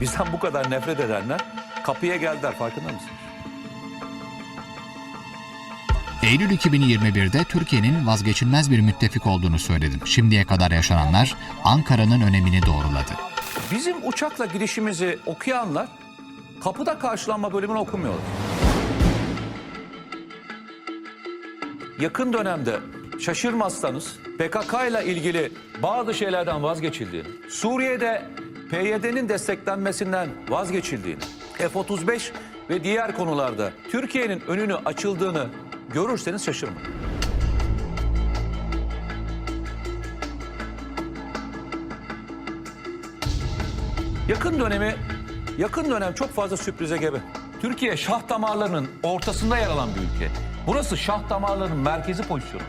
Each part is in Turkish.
Bizden bu kadar nefret edenler kapıya geldiler farkında mısın? Eylül 2021'de Türkiye'nin vazgeçilmez bir müttefik olduğunu söyledim. Şimdiye kadar yaşananlar Ankara'nın önemini doğruladı. Bizim uçakla girişimizi okuyanlar kapıda karşılanma bölümünü okumuyorlar. Yakın dönemde şaşırmazsanız PKK ile ilgili bazı şeylerden vazgeçildiğini, Suriye'de PYD'nin desteklenmesinden vazgeçildiğini, F-35 ve diğer konularda Türkiye'nin önünü açıldığını görürseniz şaşırmayın. Yakın dönemi, yakın dönem çok fazla sürprize gebe. Türkiye şah damarlarının ortasında yer alan bir ülke. Burası şah damarlarının merkezi pozisyonu.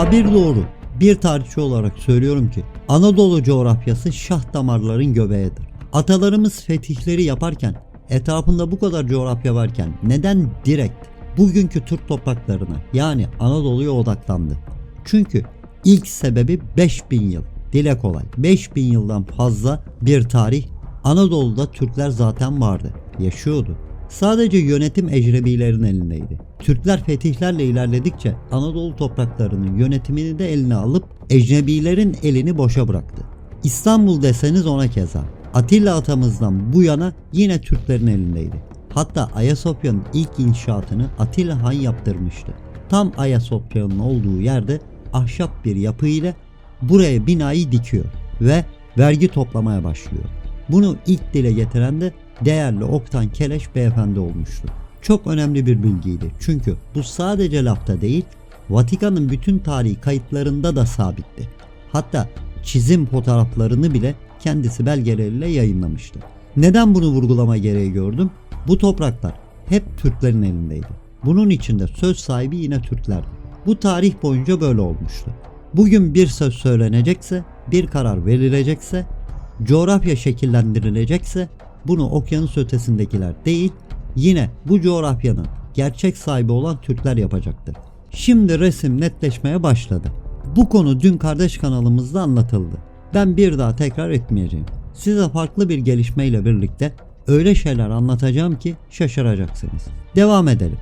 Tabir doğru. Bir tarihçi olarak söylüyorum ki Anadolu coğrafyası şah damarların göbeğidir. Atalarımız fetihleri yaparken etrafında bu kadar coğrafya varken neden direkt bugünkü Türk topraklarına yani Anadolu'ya odaklandı? Çünkü ilk sebebi 5000 yıl. Dile kolay. 5000 yıldan fazla bir tarih Anadolu'da Türkler zaten vardı. Yaşıyordu. Sadece yönetim ecnebilerin elindeydi. Türkler fetihlerle ilerledikçe Anadolu topraklarının yönetimini de eline alıp ecnebilerin elini boşa bıraktı. İstanbul deseniz ona keza. Atilla atamızdan bu yana yine Türklerin elindeydi. Hatta Ayasofya'nın ilk inşaatını Atilla Han yaptırmıştı. Tam Ayasofya'nın olduğu yerde ahşap bir yapı ile buraya binayı dikiyor ve vergi toplamaya başlıyor. Bunu ilk dile getiren de değerli Oktan Keleş beyefendi olmuştu. Çok önemli bir bilgiydi. Çünkü bu sadece lafta değil, Vatikan'ın bütün tarihi kayıtlarında da sabitti. Hatta çizim fotoğraflarını bile kendisi belgeleriyle yayınlamıştı. Neden bunu vurgulama gereği gördüm? Bu topraklar hep Türklerin elindeydi. Bunun içinde söz sahibi yine Türklerdi. Bu tarih boyunca böyle olmuştu. Bugün bir söz söylenecekse, bir karar verilecekse, coğrafya şekillendirilecekse bunu okyanus ötesindekiler değil, yine bu coğrafyanın gerçek sahibi olan Türkler yapacaktır. Şimdi resim netleşmeye başladı. Bu konu dün kardeş kanalımızda anlatıldı. Ben bir daha tekrar etmeyeceğim. Size farklı bir gelişmeyle birlikte öyle şeyler anlatacağım ki şaşıracaksınız. Devam edelim.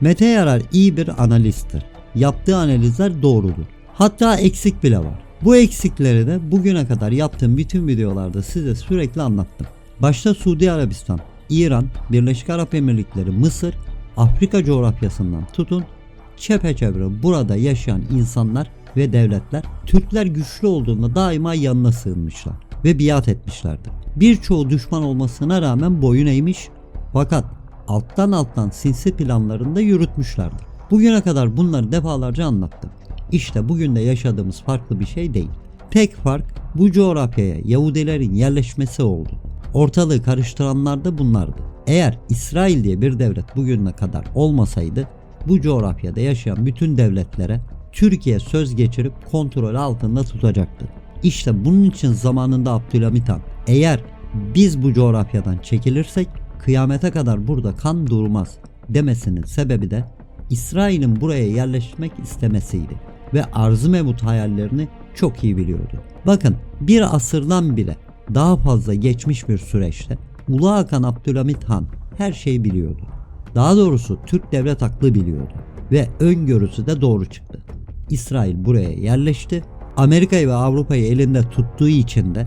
Mete Yarar iyi bir analisttir. Yaptığı analizler doğrudur. Hatta eksik bile var. Bu eksikleri de bugüne kadar yaptığım bütün videolarda size sürekli anlattım. Başta Suudi Arabistan, İran, Birleşik Arap Emirlikleri, Mısır, Afrika coğrafyasından tutun çepeçevre burada yaşayan insanlar ve devletler Türkler güçlü olduğunda daima yanına sığınmışlar ve biat etmişlerdir. Birçoğu düşman olmasına rağmen boyun eğmiş fakat alttan alttan sinsi planlarını da yürütmüşlerdir. Bugüne kadar bunları defalarca anlattım. İşte bugün de yaşadığımız farklı bir şey değil. Tek fark bu coğrafyaya Yahudilerin yerleşmesi oldu. Ortalığı karıştıranlar da bunlardı. Eğer İsrail diye bir devlet bugüne kadar olmasaydı bu coğrafyada yaşayan bütün devletlere Türkiye söz geçirip kontrol altında tutacaktı. İşte bunun için zamanında Abdülhamit Han eğer biz bu coğrafyadan çekilirsek kıyamete kadar burada kan durmaz demesinin sebebi de İsrail'in buraya yerleşmek istemesiydi ve Arz-ı Mevut hayallerini çok iyi biliyordu. Bakın bir asırdan bile daha fazla geçmiş bir süreçte Ulu Hakan Abdülhamit Han her şeyi biliyordu. Daha doğrusu Türk devlet aklı biliyordu ve öngörüsü de doğru çıktı. İsrail buraya yerleşti. Amerika'yı ve Avrupa'yı elinde tuttuğu için de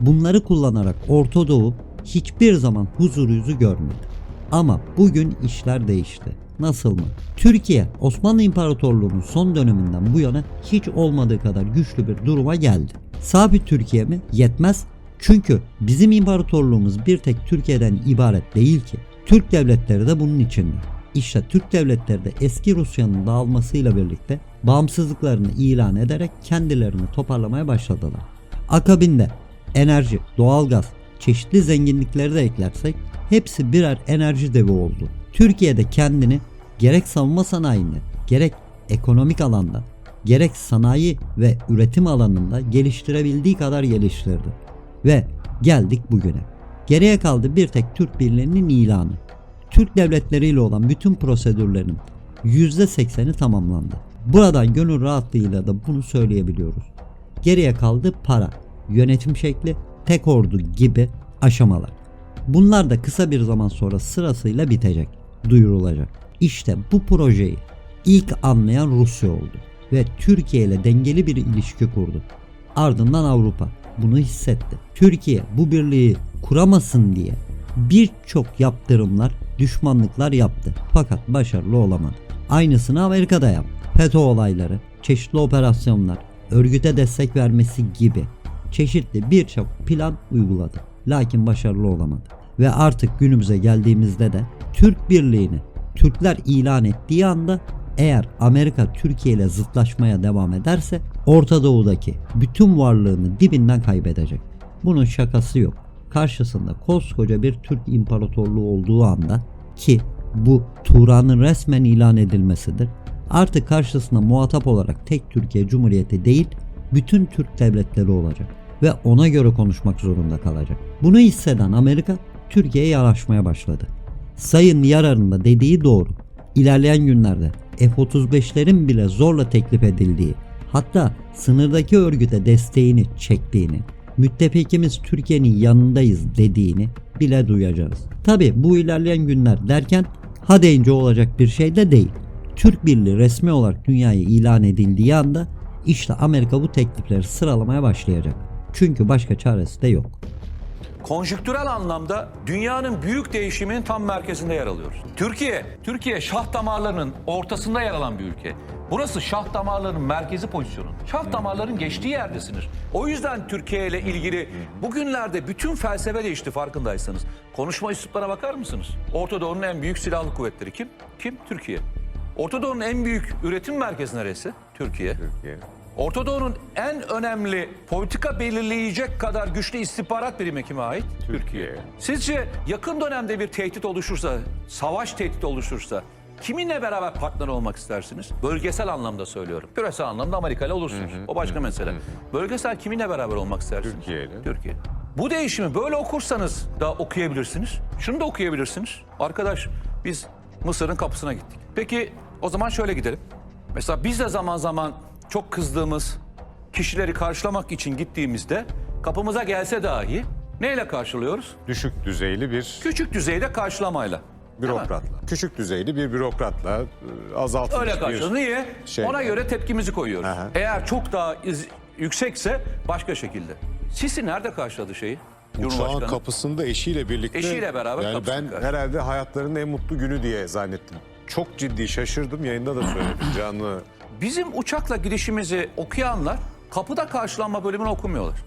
bunları kullanarak Orta Doğu hiçbir zaman huzur yüzü görmedi. Ama bugün işler değişti. Nasıl mı? Türkiye Osmanlı İmparatorluğu'nun son döneminden bu yana hiç olmadığı kadar güçlü bir duruma geldi. Sabit Türkiye mi? Yetmez. Çünkü bizim imparatorluğumuz bir tek Türkiye'den ibaret değil ki. Türk devletleri de bunun içinde. İşte Türk devletleri de eski Rusya'nın dağılmasıyla birlikte bağımsızlıklarını ilan ederek kendilerini toparlamaya başladılar. Akabinde enerji, doğalgaz, çeşitli zenginlikleri de eklersek hepsi birer enerji devi oldu. Türkiye'de kendini gerek savunma sanayinde, gerek ekonomik alanda, gerek sanayi ve üretim alanında geliştirebildiği kadar geliştirdi. Ve geldik bugüne. Geriye kaldı bir tek Türk Birliği'nin ilanı. Türk devletleriyle olan bütün prosedürlerin %80'i tamamlandı. Buradan gönül rahatlığıyla da bunu söyleyebiliyoruz. Geriye kaldı para, yönetim şekli, tek ordu gibi aşamalar. Bunlar da kısa bir zaman sonra sırasıyla bitecek, duyurulacak. İşte bu projeyi ilk anlayan Rusya oldu ve Türkiye ile dengeli bir ilişki kurdu. Ardından Avrupa bunu hissetti. Türkiye bu birliği kuramasın diye birçok yaptırımlar, düşmanlıklar yaptı. Fakat başarılı olamadı. Aynısını Amerika'da yaptı. FETÖ olayları, çeşitli operasyonlar, örgüte destek vermesi gibi çeşitli birçok plan uyguladı. Lakin başarılı olamadı. Ve artık günümüze geldiğimizde de Türk Birliği'ni Türkler ilan ettiği anda eğer Amerika Türkiye ile zıtlaşmaya devam ederse Orta Doğu'daki bütün varlığını dibinden kaybedecek. Bunun şakası yok. Karşısında koskoca bir Türk İmparatorluğu olduğu anda ki bu Turan'ın resmen ilan edilmesidir. Artık karşısında muhatap olarak tek Türkiye Cumhuriyeti değil bütün Türk devletleri olacak ve ona göre konuşmak zorunda kalacak. Bunu hisseden Amerika Türkiye'ye yanaşmaya başladı. Sayın Yarar'ın da dediği doğru. İlerleyen günlerde F-35'lerin bile zorla teklif edildiği, hatta sınırdaki örgüte desteğini çektiğini, müttefikimiz Türkiye'nin yanındayız dediğini bile duyacağız. Tabi bu ilerleyen günler derken ha deyince olacak bir şey de değil. Türk Birliği resmi olarak dünyaya ilan edildiği anda işte Amerika bu teklifleri sıralamaya başlayacak. Çünkü başka çaresi de yok. Konjüktürel anlamda dünyanın büyük değişiminin tam merkezinde yer alıyoruz. Türkiye, Türkiye şah damarlarının ortasında yer alan bir ülke. Burası şah damarlarının merkezi pozisyonu. Şah damarların geçtiği yerdesiniz. O yüzden Türkiye ile ilgili bugünlerde bütün felsefe değişti farkındaysanız. Konuşma üsluplarına bakar mısınız? Orta Doğu'nun en büyük silahlı kuvvetleri kim? Kim? Türkiye. Orta Doğu'nun en büyük üretim merkezi neresi? Türkiye. Türkiye. Orta Doğu'nun en önemli politika belirleyecek kadar güçlü istihbarat birimi kime ait? Türkiye. Sizce yakın dönemde bir tehdit oluşursa, savaş tehdit oluşursa kiminle beraber partner olmak istersiniz? Bölgesel anlamda söylüyorum. Küresel anlamda Amerika ile olursunuz. O başka mesele. Bölgesel kiminle beraber olmak istersiniz? Türkiye ile. Türkiye. Bu değişimi böyle okursanız da okuyabilirsiniz. Şunu da okuyabilirsiniz. Arkadaş biz Mısır'ın kapısına gittik. Peki o zaman şöyle gidelim. Mesela biz de zaman zaman çok kızdığımız kişileri karşılamak için gittiğimizde kapımıza gelse dahi neyle karşılıyoruz? Düşük düzeyli bir Küçük düzeyde karşılamayla. Bürokratla. Küçük düzeyli bir bürokratla e, azaltılmış Öyle bir karşılıyoruz. Niye? şey. Ona göre tepkimizi koyuyoruz. Aha. Eğer çok daha iz- yüksekse başka şekilde. Sisi nerede karşıladı şeyi? uçağın Cumhurbaşkanı. kapısında eşiyle birlikte. Eşiyle beraber Yani kapısını ben karşı- herhalde hayatlarının en mutlu günü diye zannettim. Çok ciddi şaşırdım. Yayında da söyledim canlı. Bizim uçakla gidişimizi okuyanlar kapıda karşılanma bölümünü okumuyorlar.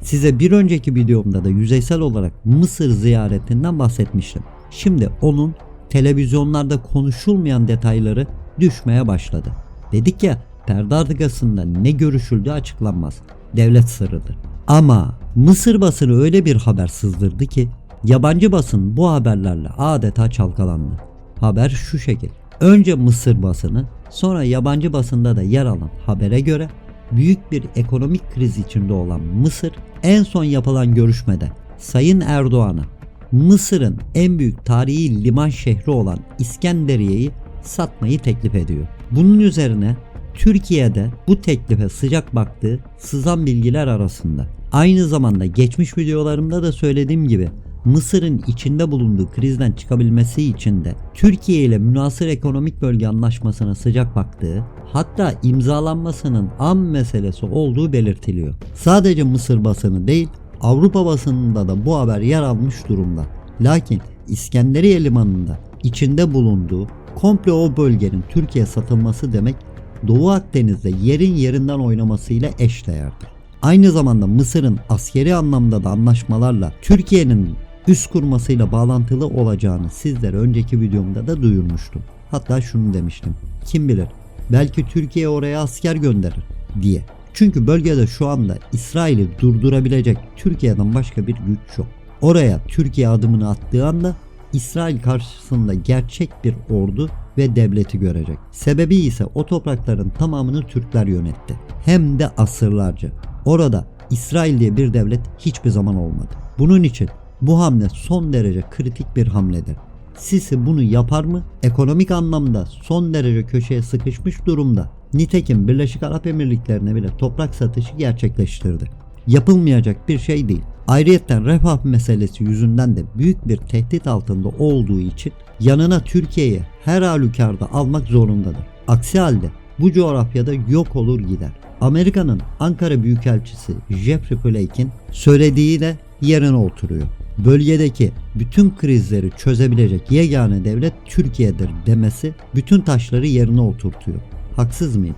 Size bir önceki videomda da yüzeysel olarak Mısır ziyaretinden bahsetmiştim. Şimdi onun televizyonlarda konuşulmayan detayları düşmeye başladı. Dedik ya perde arkasında ne görüşüldüğü açıklanmaz. Devlet sırrıdır. Ama Mısır basını öyle bir haber sızdırdı ki yabancı basın bu haberlerle adeta çalkalandı. Haber şu şekil. Önce Mısır basını sonra yabancı basında da yer alan habere göre büyük bir ekonomik kriz içinde olan Mısır en son yapılan görüşmede Sayın Erdoğan'a Mısır'ın en büyük tarihi liman şehri olan İskenderiye'yi satmayı teklif ediyor. Bunun üzerine Türkiye'de bu teklife sıcak baktığı sızan bilgiler arasında. Aynı zamanda geçmiş videolarımda da söylediğim gibi Mısır'ın içinde bulunduğu krizden çıkabilmesi için de Türkiye ile münasır ekonomik bölge anlaşmasına sıcak baktığı hatta imzalanmasının an meselesi olduğu belirtiliyor. Sadece Mısır basını değil Avrupa basınında da bu haber yer almış durumda. Lakin İskenderiye limanında içinde bulunduğu komple o bölgenin Türkiye satılması demek Doğu Akdeniz'de yerin yerinden oynamasıyla eşdeğerdir. Aynı zamanda Mısır'ın askeri anlamda da anlaşmalarla Türkiye'nin üst kurmasıyla bağlantılı olacağını sizlere önceki videomda da duyurmuştum. Hatta şunu demiştim. Kim bilir belki Türkiye oraya asker gönderir diye. Çünkü bölgede şu anda İsrail'i durdurabilecek Türkiye'den başka bir güç yok. Oraya Türkiye adımını attığı anda İsrail karşısında gerçek bir ordu ve devleti görecek. Sebebi ise o toprakların tamamını Türkler yönetti. Hem de asırlarca. Orada İsrail diye bir devlet hiçbir zaman olmadı. Bunun için Bu hamle son derece kritik bir hamledir. Sisi bunu yapar mı? Ekonomik anlamda son derece köşeye sıkışmış durumda. Nitekim Birleşik Arap Emirlikleri'ne bile toprak satışı gerçekleştirdi. Yapılmayacak bir şey değil. Ayrıyeten refah meselesi yüzünden de büyük bir tehdit altında olduğu için yanına Türkiye'yi her halükarda almak zorundadır. Aksi halde bu coğrafyada yok olur gider. Amerika'nın Ankara Büyükelçisi Jeffrey Flake'in söylediği de yerine oturuyor. Bölgedeki bütün krizleri çözebilecek yegane devlet Türkiye'dir demesi bütün taşları yerine oturtuyor. Haksız mıyım?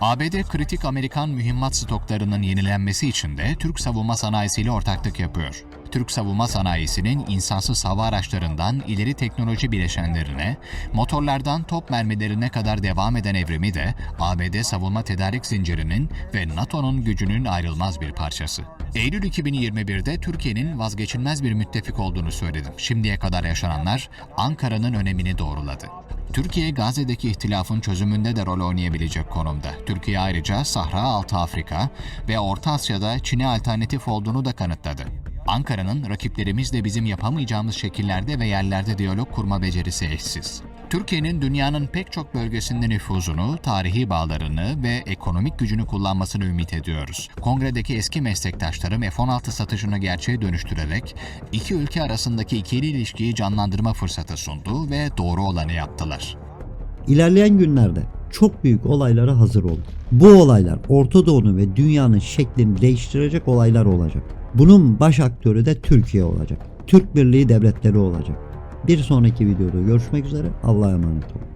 ABD kritik Amerikan mühimmat stoklarının yenilenmesi için de Türk savunma sanayisiyle ortaklık yapıyor. Türk savunma sanayisinin insansız hava araçlarından ileri teknoloji bileşenlerine, motorlardan top mermilerine kadar devam eden evrimi de ABD savunma tedarik zincirinin ve NATO'nun gücünün ayrılmaz bir parçası. Eylül 2021'de Türkiye'nin vazgeçilmez bir müttefik olduğunu söyledim. Şimdiye kadar yaşananlar Ankara'nın önemini doğruladı. Türkiye Gazze'deki ihtilafın çözümünde de rol oynayabilecek konumda. Türkiye ayrıca Sahra Altı Afrika ve Orta Asya'da Çin'e alternatif olduğunu da kanıtladı. Ankara'nın rakiplerimizle bizim yapamayacağımız şekillerde ve yerlerde diyalog kurma becerisi eşsiz. Türkiye'nin dünyanın pek çok bölgesinde nüfuzunu, tarihi bağlarını ve ekonomik gücünü kullanmasını ümit ediyoruz. Kongredeki eski meslektaşlarım F-16 satışını gerçeğe dönüştürerek iki ülke arasındaki ikili ilişkiyi canlandırma fırsatı sundu ve doğru olanı yaptılar. İlerleyen günlerde çok büyük olaylara hazır olun. Bu olaylar Orta Doğu'nun ve dünyanın şeklini değiştirecek olaylar olacak. Bunun baş aktörü de Türkiye olacak. Türk Birliği Devletleri olacak. Bir sonraki videoda görüşmek üzere. Allah'a emanet olun.